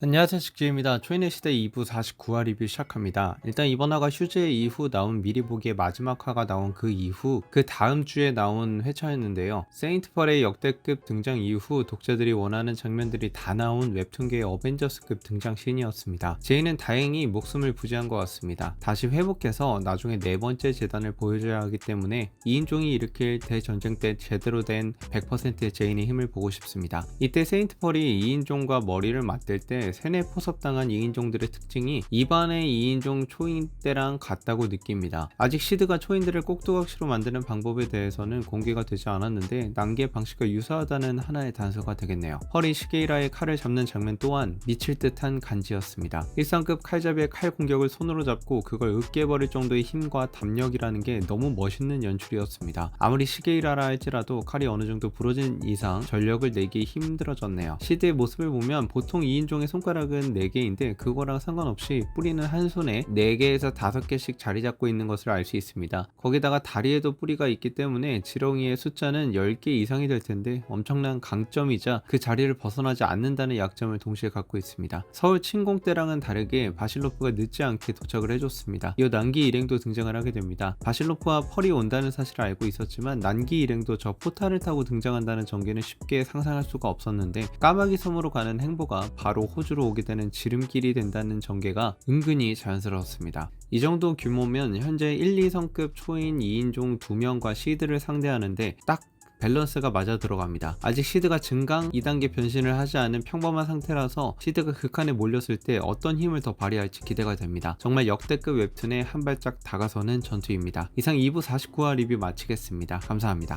안녕하세요 식주입니다. 초인의 시대 2부 49화 리뷰 시작합니다. 일단 이번 화가 휴즈 이후 나온 미리 보기의 마지막 화가 나온 그 이후 그 다음 주에 나온 회차였는데요. 세인트펄의 역대급 등장 이후 독자들이 원하는 장면들이 다 나온 웹툰계의 어벤져스급 등장신이었습니다. 제이는 다행히 목숨을 부지한 것 같습니다. 다시 회복해서 나중에 네 번째 재단을 보여줘야 하기 때문에 2인종이 일으킬 대전쟁 때 제대로 된 100%의 제인의 힘을 보고 싶습니다. 이때 세인트펄이 2인종과 머리를 맞댈 때 세뇌 포섭당한 2인종들의 특징이 입안의 2인종 초인 때랑 같다고 느낍니다. 아직 시드가 초인들을 꼭두각시로 만드는 방법에 대해서는 공개가 되지 않았는데 난기의 방식과 유사하다는 하나의 단서가 되겠네요. 펄이 시게이라의 칼을 잡는 장면 또한 미칠 듯한 간지였습니다. 일상급 칼잡이의 칼 공격을 손으로 잡고 그걸 으깨버릴 정도의 힘과 담력이라는 게 너무 멋있는 연출이었습니다. 아무리 시게이라라 할지라도 칼이 어느 정도 부러진 이상 전력을 내기 힘들어졌네요. 시드의 모습을 보면 보통 2인종의 손 가락은 4개인데 그거랑 상관없이 뿌리는 한 손에 4개에서 5개씩 자리 잡고 있는 것을 알 수 있습니다. 거기다가 다리에도 뿌리가 있기 때문에 지렁이의 숫자는 10개 이상이 될 텐데 엄청난 강점이자 그 자리를 벗어나지 않는다는 약점을 동시에 갖고 있습니다. 서울 침공 때랑은 다르게 바실로프가 늦지 않게 도착을 해줬습니다. 이어 난기 일행도 등장을 하게 됩니다. 바실로프와 펄이 온다는 사실을 알고 있었지만 난기 일행도 저 포탈을 타고 등장한다는 전개는 쉽게 상상할 수가 없었는데 까마귀 섬으로 가는 행보가 바로 호주로 오게 되는 지름길이 된다는 전개가 은근히 자연스러웠습니다. 이 정도 규모면 현재 1, 2성급 초인 2인종 2명과 시드를 상대하는데 딱 밸런스가 맞아 들어갑니다. 아직 시드가 증강 2단계 변신을 하지 않은 평범한 상태라서 시드가 극한에 몰렸을 때 어떤 힘을 더 발휘할지 기대가 됩니다. 정말 역대급 웹툰에 한 발짝 다가서는 전투입니다. 이상 2부 49화 리뷰 마치겠습니다. 감사합니다.